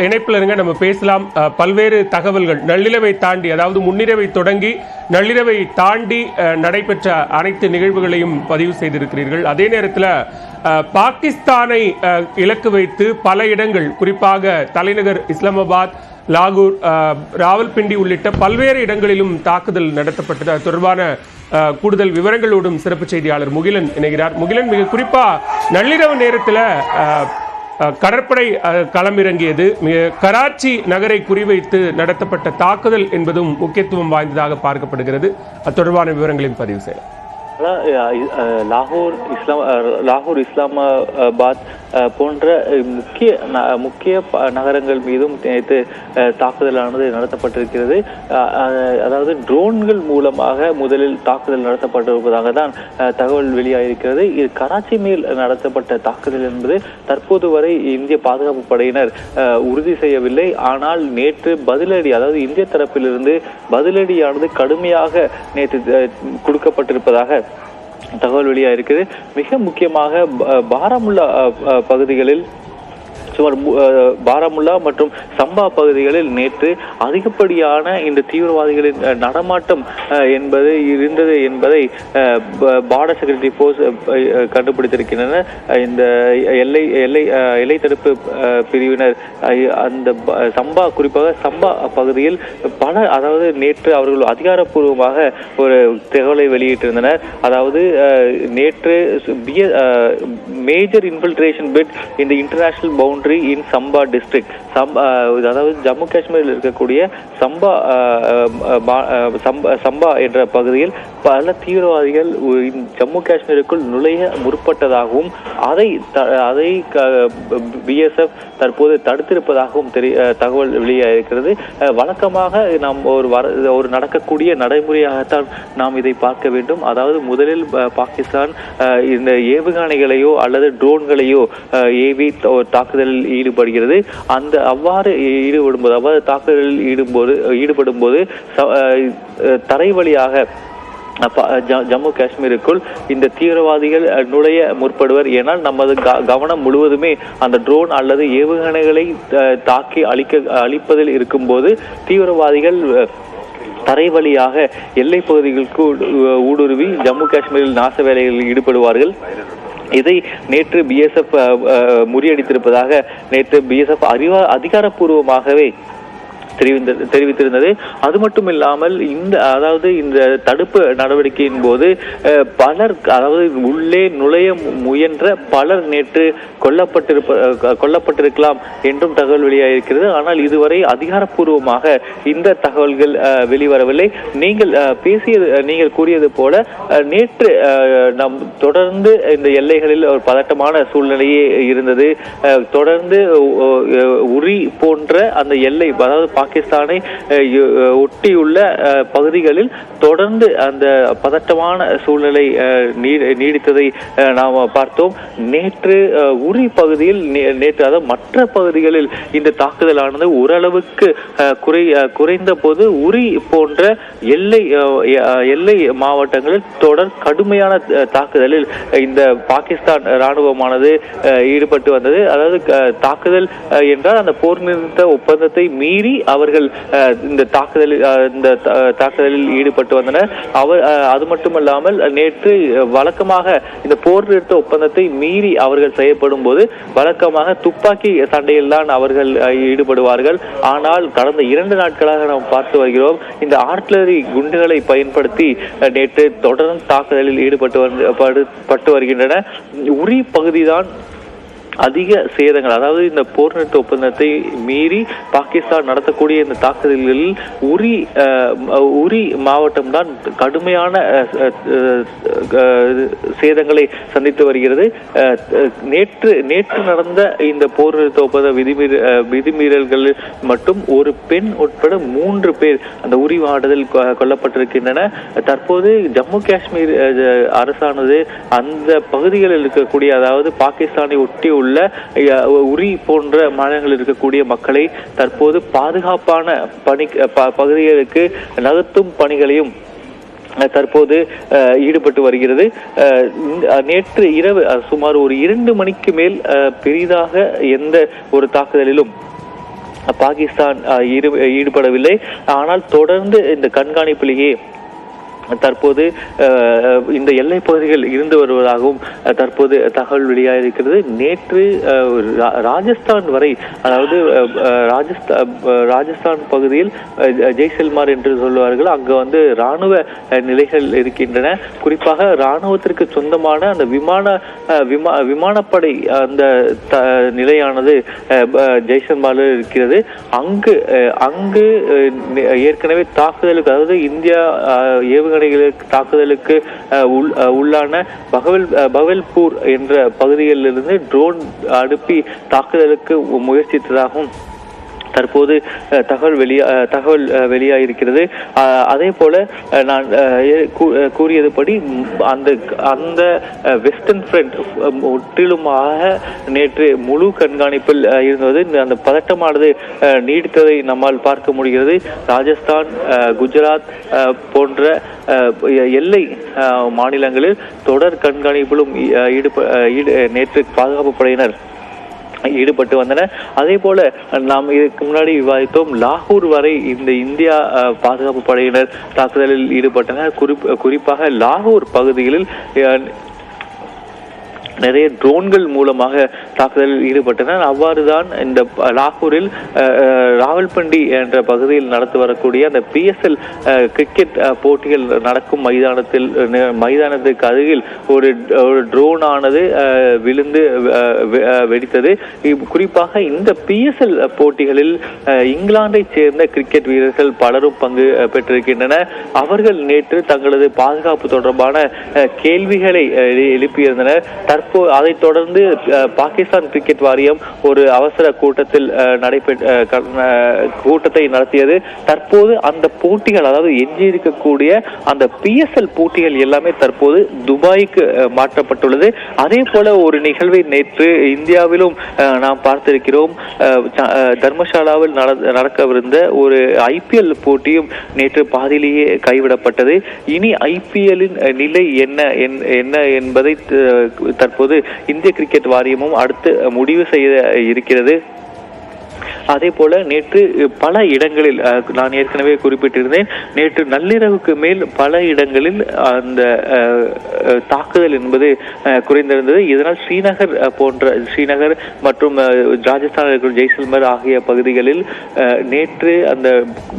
இணைப்பில் இருங்க நம்ம பேசலாம். பல்வேறு தகவல்கள். நள்ளிரவை தாண்டி அதாவது முன்னிரவை தொடங்கி நள்ளிரவை தாண்டி நடைபெற்ற அனைத்து நிகழ்வுகளையும் பதிவு செய்திருக்கிறீர்கள். அதே நேரத்தில் பாகிஸ்தானை இலக்கு வைத்து பல இடங்கள் குறிப்பாக தலைநகர் இஸ்லாமாபாத் லாகூர் ராவல்பிண்டி உள்ளிட்ட பல்வேறு இடங்களிலும் தாக்குதல் நடத்தப்பட்டது. அது தொடர்பான கூடுதல் விவரங்களோடும் சிறப்பு செய்தியாளர் முகிலன் இணைகிறார். முகிலன் மிக குறிப்பாக நள்ளிரவு நேரத்தில் கடற்படை களமிறங்கியது. மிக கராச்சி நகரை குறிவைத்து நடத்தப்பட்ட தாக்குதல் என்பதும் முக்கியத்துவம் வாய்ந்ததாக பார்க்கப்படுகிறது. அது தொடர்பான விவரங்களையும் பதிவு செய்யலாம். லாகூர் இஸ்லாம் லாகூர் இஸ்லாமாபாத் போன்ற முக்கிய ந- முக்கிய ப- நகரங்கள் மீதும் நேற்று தாக்குதலானது நடத்தப்பட்டிருக்கிறது. அதாவது ட்ரோன்கள் மூலமாக முதலில் தாக்குதல் நடத்தப்பட்டிருப்பதாக தான் தகவல் வெளியாகிருக்கிறது இது கராச்சி மேல் நடத்தப்பட்ட தாக்குதல் என்பது தற்போது வரை இந்திய பாதுகாப்பு படையினர் உறுதி செய்யவில்லை. ஆனால் நேற்று பதிலடி அதாவது இந்திய தரப்பிலிருந்து பதிலடியானது கடுமையாக நேற்று கொடுக்கப்பட்டிருப்பதாக தகவல் வெளியாக இருக்குது மிக முக்கியமாக பாரமுள்ள பகுதிகளில் சுமார் பாராமுல்லா மற்றும் சம்பா பகுதிகளில் நேற்று அதிகப்படியான இந்த தீவிரவாதிகளின் நடமாட்டம் என்பது இருந்தது என்பதை பார்டர் செக்யூரிட்டி போர்ஸ் கண்டுபிடித்திருக்கின்றனர் இந்த எல்லை எல்லை எல்லை தடுப்பு பிரிவினர் அந்த சம்பா குறிப்பாக சம்பா பகுதியில் பல அதாவது நேற்று அவர்கள் அதிகாரப்பூர்வமாக ஒரு தகவலை வெளியிட்டிருந்தனர். அதாவது நேற்று மேஜர் இன்ஃபில்ட்ரேஷன் பிட் இந்த international boundary in Samba district Samba அதாவது ஜம்மு காஷ்மீரில் இருக்கக்கூடிய சம்பா சம்பா சம்பா என்ற பகுதியில் பல தீவிரவாதிகள் ஜம்மு காஷ்மீருக்குள் நுழைய முற்பட்டதாகவும் அதை த- அதை பிஎஸ்எஃப் தற்போது தடுத்திருப்பதாகவும் தெரிய uh, தகவல் வெளியாகிறது uh, வழக்கமாக நாம் ஒரு வர ஒரு நடக்கக்கூடிய நடைமுறையாகத்தான் நாம் இதை பார்க்க வேண்டும். அதாவது முதலில் uh, பாகிஸ்தான் இந்த ஏவுகணைகளையோ அல்லது ட்ரோன்களையோ ஏவி தாக்குதல் தாக்குதலில் ஈடுபடுகிறது. அந்த அவ்வாறு ஈடுபடும்போது அவ்வாறு தாக்குதலில் ஈடுபோது ஈடுபடும் போது தரை வழியாக ஜம்மு காஷ்மீருக்குள் இந்த தீவிரவாதிகள் நுழைய முற்படுவர். ஏனால் நமது க- கவனம் முழுவதுமே அந்த ட்ரோன் அல்லது ஏவுகணைகளை தாக்கி அழிக்க அழிப்பதில் இருக்கும்போது தீவிரவாதிகள் தரை வழியாக எல்லை பகுதிகளுக்கு ஊடுருவி ஜம்மு காஷ்மீரில் நாச வேலைகளில் ஈடுபடுவார்கள். இதை நேற்று பிஎஸ்எஃப் முறியடித்திருப்பதாக நேற்று பிஎஸ்எஃப் அறிவா அதிகாரப்பூர்வமாகவே தெரிவித்திருந்தது. அது மட்டும் இல்லாமல் இந்த அதாவது இந்த தடுப்பு நடவடிக்கையின் போது பலர் அதாவது உள்ளே நுழைய முயன்ற பலர் நேற்று கொல்லப்பட்டிருப்ப கொல்லப்பட்டிருக்கலாம் என்றும் தகவல் வெளியாகிருக்கிறது ஆனால் இதுவரை அதிகாரப்பூர்வமாக இந்த தகவல்கள் வெளிவரவில்லை. நீங்கள் பேசியது நீங்கள் கூறியது போல நேற்று நம் தொடர்ந்து இந்த எல்லைகளில் ஒரு பதட்டமான சூழ்நிலையே இருந்தது. தொடர்ந்து உரி போன்ற அந்த எல்லை அதாவது பாகிஸ்தானை ஒட்டியுள்ள பகுதிகளில் தொடர்ந்து அந்த பதட்டமான சூழ்நிலை நீடித்ததை நாம் பார்த்தோம். நேற்று உரி பகுதியில் நேற்று அதாவது மற்ற பகுதிகளில் இந்த தாக்குதலானது ஓரளவுக்கு குறை குறைந்த போது உரி போன்ற எல்லை எல்லை மாவட்டங்களில் தொடர் கடுமையான தாக்குதலில் இந்த பாகிஸ்தான் ராணுவமானது அஹ், ஈடுபட்டு வந்தது. அதாவது தாக்குதல் என்றால் அந்த போர் நிறுத்த ஒப்பந்தத்தை மீறி அவர்கள் இந்த தாக்குதலில் இந்த தாக்குதலில் ஈடுபட்டு வந்தனர். அவர் அது மட்டுமல்லாமல் நேற்று வழக்கமாக இந்த போர் நிறுத்த ஒப்பந்தத்தை மீறி அவர்கள் செயற்படும் போது வழக்கமாக துப்பாக்கி சண்டையில் தான் அவர்கள் ஈடுபடுவார்கள். ஆனால் கடந்த இரண்டு நாட்களாக நாம் பார்த்து வருகிறோம் இந்த ஆர்ட்லரி குண்டுகளை பயன்படுத்தி நேற்று தொடர்ந்து தாக்குதலில் ஈடுபட்டு வந்து படு- பட்டு வருகின்றன. உரி பகுதிதான் அதிக சேதங்கள் அதாவது இந்த போர் நிறுத்த ஒப்பந்தத்தை மீறி பாகிஸ்தான் நடத்தக்கூடிய இந்த தாக்குதல்களில் உரி உரி மாவட்டம் தான் கடுமையான சேதங்களை சந்தித்து வருகிறது. நேற்று நேற்று நடந்த இந்த போர் நிறுத்த ஒப்பந்த விதிமீற விதிமீறல்களில் மட்டும் ஒரு பெண் உட்பட மூன்று பேர் அந்த உரி மாவட்டத்தில் கொ- கொல்லப்பட்டிருக்கின்றன. தற்போது ஜம்மு காஷ்மீர் அரசானது அந்த பகுதிகளில் இருக்கக்கூடிய அதாவது பாகிஸ்தானை ஒட்டி உள்ள உரி போன்ற மாநிலங்களில் இருக்கக்கூடிய மக்களை தற்போது பாதுகாப்பான பணி பகுதிகளுக்கு நகர்த்தும் பணிகளையும் தற்போது அஹ், ஈடுபட்டு வருகிறது. அஹ், நேற்று இரவு சுமார் ஒரு இரண்டு மணிக்கு மேல் அஹ், பெரிதாக எந்த ஒரு தாக்குதலிலும் பாகிஸ்தான் ஈடு- ஈடுபடவில்லை. ஆனால் தொடர்ந்து இந்த கண்காணிப்பிலேயே தற்போது இந்த எல்லை பகுதிகள் இருந்து வருவதாகவும் தற்போது தகவல் வெளியாகிருக்கிறது நேற்று ராஜஸ்தான் வரை அதாவது ராஜஸ்தான் ராஜஸ்தான் பகுதியில் ஜெய்சல்மார் என்று சொல்லுவார்கள் அங்கு வந்து ராணுவ நிலைகள் இருக்கின்றன. குறிப்பாக ராணுவத்திற்கு சொந்தமான அந்த விமான விமா விமானப்படை அந்த த- நிலையானது ஜெய்சல்மாரில் இருக்கிறது. அங்கு அங்கு ஏற்கனவே தாக்குதலுக்கு அதாவது இந்தியா அஹ், ஏவுகணைகளுக்கு தாக்குதலுக்கு உள்ளான பகவல் பகவல்பூர் என்ற பகுதிகளிலிருந்து ட்ரோன் அனுப்பி தாக்குதலுக்கு முயற்சித்ததாகவும் தற்போது தகவல் வெளியா தகவல் வெளியாகிருக்கிறது அதே போல நான் கூ- கூறியதுபடி அந்த அந்த வெஸ்டர்ன் ஃப்ரண்ட் முற்றிலுமாக நேற்று முழு கண்காணிப்பில் இருந்தது. இந்த- அந்த பதட்டமானது நீடித்ததை நம்மால் பார்க்க முடிகிறது. ராஜஸ்தான் குஜராத் போன்ற எல்லை மாநிலங்களில் தொடர் கண்காணிப்பிலும் ஈடுப ஈடு- நேற்று பாதுகாப்பு படையினர் ஈடுபட்டு வந்தன. அதே போல நாம் இதுக்கு முன்னாடி விவாதித்தோம் லாகூர் வரை இந்த இந்தியா அஹ், பாதுகாப்பு படையினர் தாக்குதலில் ஈடுபட்டனர். குறிப் குறிப்பாக லாகூர் பகுதிகளில் அஹ், நிறைய ட்ரோன்கள் மூலமாக தாக்குதலில் ஈடுபட்டனர். அவ்வாறுதான் இந்த லாகூரில் ராவல்பண்டி என்ற பகுதியில் நடத்து வரக்கூடிய அந்த பிஎஸ்எல் கிரிக்கெட் போட்டிகள் நடக்கும் மைதானத்தில் மைதானத்துக்கு அருகில் ஒரு ஒரு ட்ரோன் ஆனது விழுந்து வெ- வெடித்தது. குறிப்பாக இந்த பிஎஸ்எல் போட்டிகளில் இங்கிலாந்தை இங்கிலாந்தைச் சேர்ந்த கிரிக்கெட் வீரர்கள் பலரும் பங்கு பெற்றிருக்கின்றன பெற்றிருக்கின்றனர். அவர்கள் நேற்று தங்களது பாதுகாப்பு தொடர்பான கேள்விகளை எழுப்பியிருந்தனர். தற்போது அதைத் தொடர்ந்து பாகிஸ்தான் கிரிக்கெட் வாரியம் ஒரு அவசர கூட்டத்தில் அஹ், நடைபெற்ற கூட்டத்தை நடத்தியது. தற்போது அந்த போட்டிகள் அதாவது எஞ்சி இருக்கக்கூடிய அந்த பிஎஸ்எல் போட்டிகள் எல்லாமே தற்போது துபாய்க்கு மாற்றப்பட்டுள்ளது. அதே போல ஒரு நிகழ்வை நேற்று இந்தியாவிலும் நாம் பார்த்திருக்கிறோம். தர்மசாலாவில் நடக்கவிருந்த ஒரு ஐபிஎல் போட்டியும் நேற்று பாதியிலேயே கைவிடப்பட்டது. இனி ஐபிஎல்லின் நிலை என்ன என்- என்ன என்பதை தற்போது தற்போது இந்திய கிரிக்கெட் வாரியமும் அடுத்து முடிவு செய்ய இருக்கிறது. அதே போல நேற்று பல இடங்களில் நான் ஏற்கனவே குறிப்பிட்டிருந்தேன் நேற்று நள்ளிரவுக்கு மேல் பல இடங்களில் அந்த தாக்குதல் என்பது குறைந்திருந்தது. இதனால் ஸ்ரீநகர் போன்ற ஸ்ரீநகர் மற்றும் ராஜஸ்தானில் இருக்கிற ஜெய்சல்மர் ஆகிய பகுதிகளில் நேற்று அந்த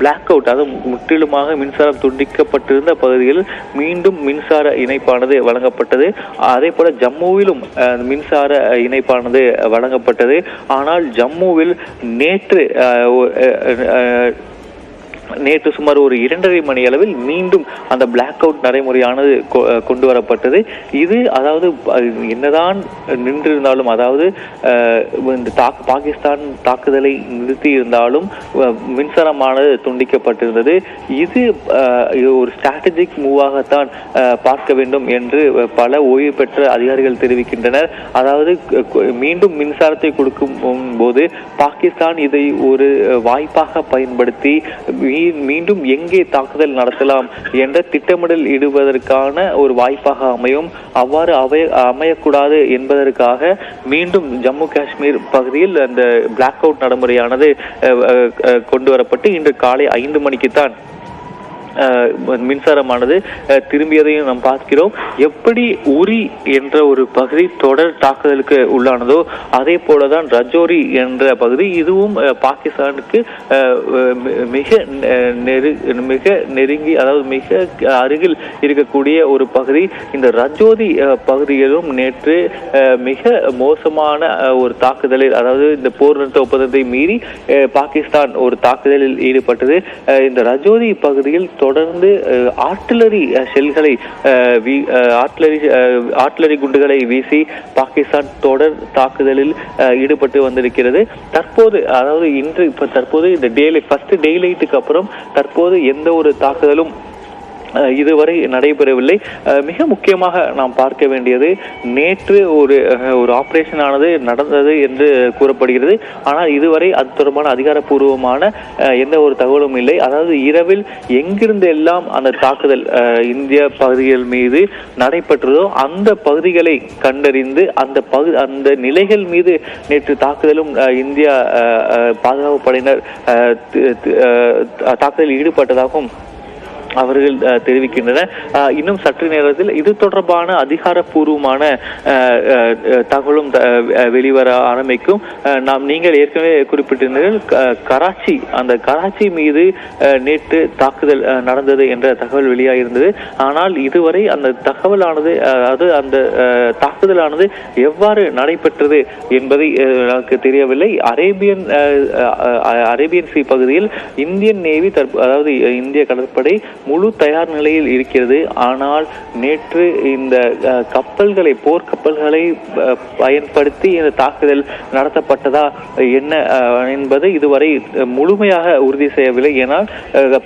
பிளாக் அவுட் அதாவது முற்றிலுமாக மின்சாரம் துண்டிக்கப்பட்டிருந்த பகுதிகளில் மீண்டும் மின்சார இணைப்பானது வழங்கப்பட்டது. அதே போல ஜம்முவிலும் மின்சார இணைப்பானது வழங்கப்பட்டது. ஆனால் ஜம்முவில் நே mentre நேற்று சுமார் ஒரு இரண்டரை மணி அளவில் மீண்டும் அந்த பிளாக் அவுட் நடைமுறையானது கொ- கொண்டு வரப்பட்டது இது அதாவது என்னதான் நின்றிருந்தாலும் அதாவது இந்த தாக்கு பாகிஸ்தான் தாக்குதலை நிறுத்தி இருந்தாலும் மின்சாரமானது துண்டிக்கப்பட்டிருந்தது. இது இது ஒரு ஸ்ட்ராட்டஜிக் மூவாகத்தான் பார்க்க வேண்டும் என்று பல ஓய்வு பெற்ற அதிகாரிகள் தெரிவிக்கின்றனர். அதாவது மீண்டும் மின்சாரத்தை கொடுக்கும் போது பாகிஸ்தான் இதை ஒரு வாய்ப்பாக பயன்படுத்தி மீண்டும் எங்கே தாக்குதல் நடத்தலாம் என்ற திட்டமிடல் இடுவதற்கான ஒரு வாய்ப்பாக அமையும். அவ்வாறு அவை அமையக்கூடாது என்பதற்காக மீண்டும் ஜம்மு காஷ்மீர் பகுதியில் அந்த பிளாக் அவுட் நடைமுறையானது அஹ், கொண்டு வரப்பட்டு இன்று காலை ஐந்து மணிக்கு தான் மின்சாரமானது திரும்பியதையும் நாம் பார்க்கிறோம். எப்படி உரி என்ற ஒரு பகுதி தொடர் தாக்குதலுக்கு உள்ளானதோ அதே போலதான் ரஜோரி என்ற பகுதி இதுவும் பாகிஸ்தானுக்கு மிக நெரு மிக நெருங்கி அதாவது மிக அருகில் இருக்கக்கூடிய ஒரு பகுதி. இந்த ரஜோதி பகுதியிலும் நேற்று மிக மோசமான ஒரு தாக்குதலில் அதாவது இந்த போர் நிறுத்த ஒப்பந்தத்தை மீறி பாகிஸ்தான் ஒரு தாக்குதலில் ஈடுபட்டது. இந்த ரஜோதி பகுதியில் தொடர்ந்து ஆர்டிலரி ஷெல்களை ஆர்டிலரி ஆர்டிலரி குண்டுகளை வீசி பாகிஸ்தான் தொடர் தாக்குதலில் ஈடுபட்டு வந்திருக்கிறது. தற்போது அதாவது இன்று இப்போ தற்போது இந்த டேலை ஃபர்ஸ்ட் டே அப்புறம் தற்போது எந்த ஒரு தாக்குதலும் இதுவரை நடைபெறவில்லை. மிக முக்கியமாக நாம் பார்க்க வேண்டியது நேற்று ஒரு ஒரு ஆபரேஷன் ஆனது நடந்தது என்று கூறப்படுகிறது. ஆனால் இதுவரை அது தொடர்பான அதிகாரப்பூர்வமான எந்த ஒரு தகவலும் இல்லை. அதாவது இரவில் எங்கிருந்து எல்லாம் அந்த தாக்குதல் இந்திய பகுதிகள் மீது நடைபெற்றதோ அந்த பகுதிகளை கண்டறிந்து அந்த பகு அந்த நிலைகள் மீது நேற்று தாக்குதலும் இந்தியா பாதுகாப்பு படையினர் தாக்குதலில் ஈடுபட்டதாகவும் அவர்கள் தெரிவிக்கின்றனர். இன்னும் சற்று நேரத்தில் இது தொடர்பான அதிகாரப்பூர்வமான தகவலும் வெளிவர ஆரம்பிக்கும். நாம் நீங்கள் ஏற்கனவே குறிப்பிட்டிருந்தீர்கள் க- கராச்சி அந்த கராச்சி மீது நேற்று தாக்குதல் நடந்தது என்ற தகவல் வெளியாகியிருந்தது ஆனால் இதுவரை அந்த தகவலானது அதாவது அந்த தாக்குதலானது எவ்வாறு நடைபெற்றது என்பதை நமக்கு எனக்கு தெரியவில்லை. அரேபியன் அரேபியன் சி பகுதியில் இந்தியன் நேவி தற்ப அதாவது இந்திய கடற்படை முழு தயார் நிலையில் இருக்கிறது. ஆனால் நேற்று இந்த கப்பல்களை போர்க்கப்பல்களை பயன்படுத்தி இந்த தாக்குதல் நடத்தப்பட்டதா என்ன என்பது இதுவரை முழுமையாக உறுதி செய்யவில்லை. ஏனால்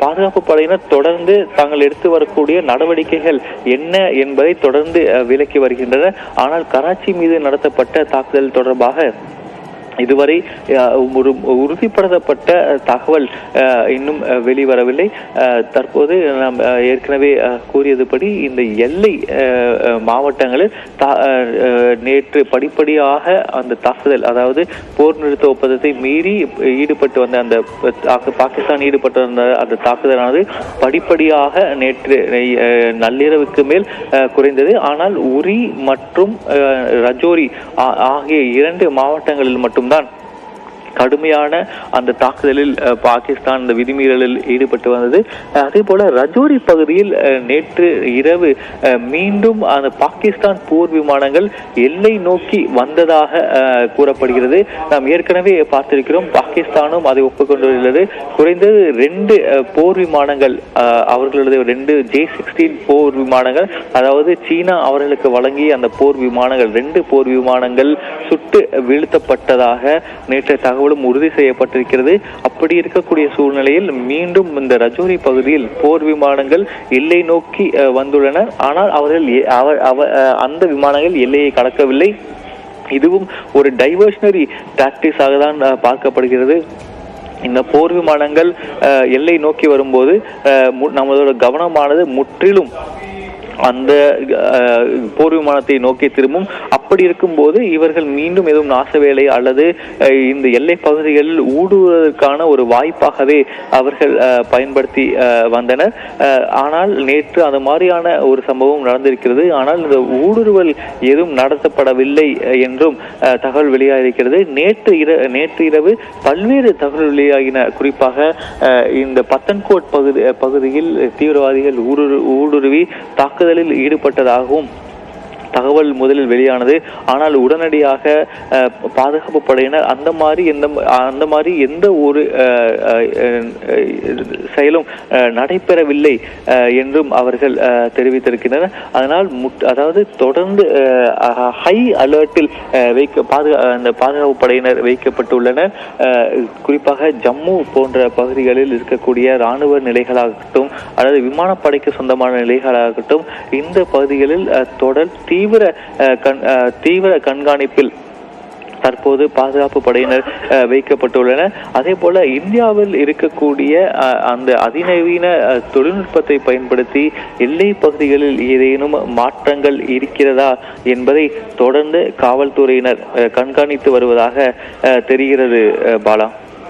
பாதுகாப்பு படையினர் தொடர்ந்து தாங்கள் எடுத்து வரக்கூடிய நடவடிக்கைகள் என்ன என்பதை தொடர்ந்து விலக்கி வருகின்றனர். ஆனால் கராச்சி மீது நடத்தப்பட்ட தாக்குதல் தொடர்பாக இதுவரை ஒரு உறுதிப்படுத்தப்பட்ட தகவல் இன்னும் வெளிவரவில்லை. தற்போது நாம் ஏற்கனவே கூறியதுபடி இந்த எல்லை மாவட்டங்களில் தா- நேற்று படிப்படியாக அந்த தாக்குதல் அதாவது போர் நிறுத்த ஒப்பந்தத்தை மீறி ஈடுபட்டு வந்த அந்த பாகிஸ்தான் ஈடுபட்டு வந்த அந்த தாக்குதலானது படிப்படியாக நேற்று நள்ளிரவுக்கு மேல் குறைந்தது. ஆனால் உரி மற்றும் ரஜோரி ஆ- ஆகிய இரண்டு மாவட்டங்களில் மட்டும் மட்டும்தான். கடுமையான அந்த தாக்குதலில் பாகிஸ்தான் இந்த விதிமீறலில் ஈடுபட்டு வந்தது. அதே போல ரஜோரி பகுதியில் நேற்று இரவு மீண்டும் அந்த பாகிஸ்தான் போர் விமானங்கள் எல்லை நோக்கி வந்ததாக அஹ், கூறப்படுகிறது. நாம் ஏற்கனவே பார்த்திருக்கிறோம் பாகிஸ்தானும் அதை ஒப்புக்கொண்டுள்ளது. குறைந்தது ரெண்டு அஹ், போர் விமானங்கள் அஹ், அவர்களது ரெண்டு ஜே சிக்ஸ்டீன் போர் விமானங்கள் அதாவது சீனா அவர்களுக்கு வழங்கிய அந்த போர் விமானங்கள் ரெண்டு போர் விமானங்கள் சுட்டு வீழ்த்தப்பட்டதாக நேற்று தகவலும் உறுதி செய்யப்பட்டிருக்கிறது. அப்படி இருக்கக்கூடிய சூழ்நிலையில் மீண்டும் இந்த ரஜோரி பகுதியில் போர் விமானங்கள் எல்லை நோக்கி வந்துள்ளன. ஆனால் அவர்கள் எ- அவ- அவ- அந்த விமானங்கள் எல்லையை கடக்கவில்லை. இதுவும் ஒரு டைவர்ஷனரி டாக்டிஸாக தான் பார்க்கப்படுகிறது. இந்த போர் விமானங்கள் எல்லை நோக்கி வரும்போது நம்மளோட மு- கவனமானது முற்றிலும் அந்த போர் விமானத்தை நோக்கி திரும்பும். அப்படி இருக்கும்போது இவர்கள் மீண்டும் எதுவும் நாசவேலை அல்லது இந்த எல்லை பகுதிகளில் ஊடுருவதற்கான ஒரு வாய்ப்பாகவே அவர்கள் பயன்படுத்தி வந்தனர். ஆனால் நேற்று அந்த மாதிரியான ஒரு சம்பவம் நடந்திருக்கிறது. ஆனால் இந்த ஊடுருவல் எதுவும் நடத்தப்படவில்லை என்றும் தகவல் வெளியாகிருக்கிறது நேற்று இர நேற்று இரவு பல்வேறு தகவல் வெளியாகின குறிப்பாக இந்த பத்தன்கோட் பகுதி பகுதியில் தீவிரவாதிகள் ஊடுரு ஊடுருவி தாக்குதலில் ஈடுபட்டதாகவும் தகவல் முதலில் வெளியானது. ஆனால் உடனடியாக பாதுகாப்பு படையினர் அந்த மாதிரி எந்த அந்த மாதிரி எந்த ஒரு செயலும் நடைபெறவில்லை என்றும் அவர்கள் தெரிவித்திருக்கின்றனர். அதனால் அதாவது தொடர்ந்து ஹை அலர்ட்டில் வைக்க பாதுகா அந்த பாதுகாப்பு படையினர் வைக்கப்பட்டுள்ளனர். குறிப்பாக ஜம்மு போன்ற பகுதிகளில் இருக்கக்கூடிய இராணுவ நிலைகளாகட்டும் அல்லது விமானப்படைக்கு சொந்தமான நிலைகளாகட்டும் இந்த பகுதிகளில் தொடர் தீ தீவிர கண் தீவிர கண்காணிப்பில் தற்போது பாதுகாப்பு படையினர் அஹ், வைக்கப்பட்டுள்ளனர். அதே போல இந்தியாவில் இருக்கக்கூடிய அஹ், அந்த அதிநவீன தொழில்நுட்பத்தை பயன்படுத்தி எல்லை பகுதிகளில் ஏதேனும் மாற்றங்கள் இருக்கிறதா என்பதை தொடர்ந்து காவல்துறையினர் அஹ், கண்காணித்து வருவதாக அஹ், தெரிகிறது அஹ், பாலா.